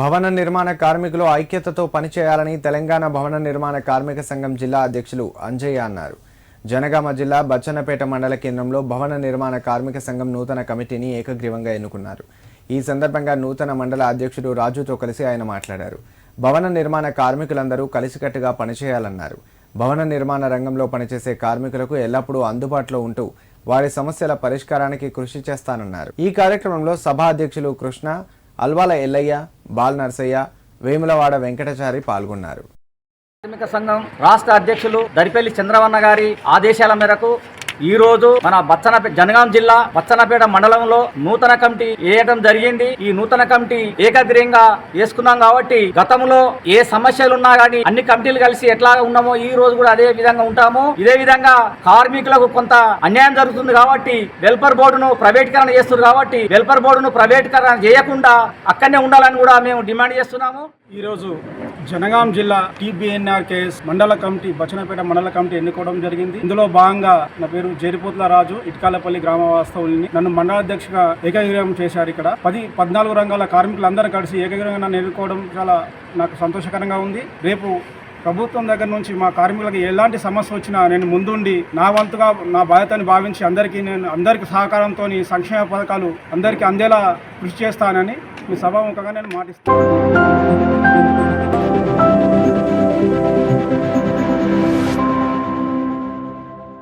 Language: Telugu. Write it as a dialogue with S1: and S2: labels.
S1: భవన నిర్మాణ కార్మికులు ఐక్యతతో పనిచేయాలని తెలంగాణ భవన నిర్మాణ కార్మిక సంఘం జిల్లా అధ్యక్షులు అంజయ్య అన్నారు. జనగామ జిల్లా బచ్చన్నపేట మండల కేంద్రంలో భవన నిర్మాణ కార్మిక సంఘం నూతన కమిటీని ఏకగ్రీవంగా ఎన్నుకున్నారు. ఈ సందర్భంగా నూతన మండల అధ్యక్షుడు రాజుతో కలిసి ఆయన మాట్లాడారు. భవన నిర్మాణ కార్మికులందరూ కలిసికట్టుగా పనిచేయాలన్నారు. భవన నిర్మాణ రంగంలో పనిచేసే కార్మికులకు ఎల్లప్పుడూ అందుబాటులో ఉంటూ వారి సమస్యల పరిష్కారానికి కృషి చేస్తానన్నారు. ఈ కార్యక్రమంలో సభా అధ్యక్షులు కృష్ణ అల్వాల ఎల్లయ్య బాల్ నర్సయ్య వేములవాడ వెంకటచారి పాల్గొన్నారు.
S2: కార్మిక సంఘం రాష్ట్ర అధ్యక్షులు దరిపల్లి చంద్రవన్న గారి ఆదేశాల మేరకు ఈ రోజు మన బచ్చనపేట జనగాం జిల్లా బచ్చనపేట మండలంలో నూతన కమిటీ వేయడం జరిగింది. ఈ నూతన కమిటీ ఏకగ్రీయంగా వేసుకున్నాం కాబట్టి గతంలో ఏ సమస్యలు ఉన్నా కానీ అన్ని కమిటీలు కలిసి ఎట్లా ఉన్నామో ఈ రోజు కూడా అదే విధంగా ఉంటాము. ఇదే విధంగా కార్మికులకు కొంత అన్యాయం జరుగుతుంది కాబట్టి వెల్ఫేర్ బోర్డును ప్రైవేటీకరణ చేస్తున్నారు కాబట్టి వెల్ఫేర్ బోర్డును ప్రైవేటీకరణ చేయకుండా అక్కడనే ఉండాలని కూడా మేము డిమాండ్ చేస్తున్నాము.
S3: ఈరోజు జనగాం జిల్లా టీబీఎన్ఆర్కేఎస్ మండల కమిటీ బచ్చనపేట మండల కమిటీ ఎన్నుకోవడం జరిగింది. ఇందులో భాగంగా నా పేరు జేరిపోతుల రాజు ఇట్కాలపల్లి గ్రామ వాస్తవుల్ని నన్ను మండలాధ్యక్షుగా ఏకగ్రీవం చేశారు ఇక్కడ. పది పద్నాలుగు రంగాల కార్మికులందరూ కలిసి ఏకగ్రీవంగా నన్ను ఎన్నుకోవడం చాలా నాకు సంతోషకరంగా ఉంది. రేపు ప్రభుత్వం దగ్గర నుంచి మా కార్మికులకు ఎలాంటి సమస్య వచ్చినా నేను ముందుండి నా వంతుగా నా బాధ్యతని భావించి అందరికీ నేను అందరికి సహకారంతో సంక్షేమ పథకాలు అందరికీ అందేలా కృషి చేస్తానని మీ సభాముఖంగా నేను మాటిస్తాను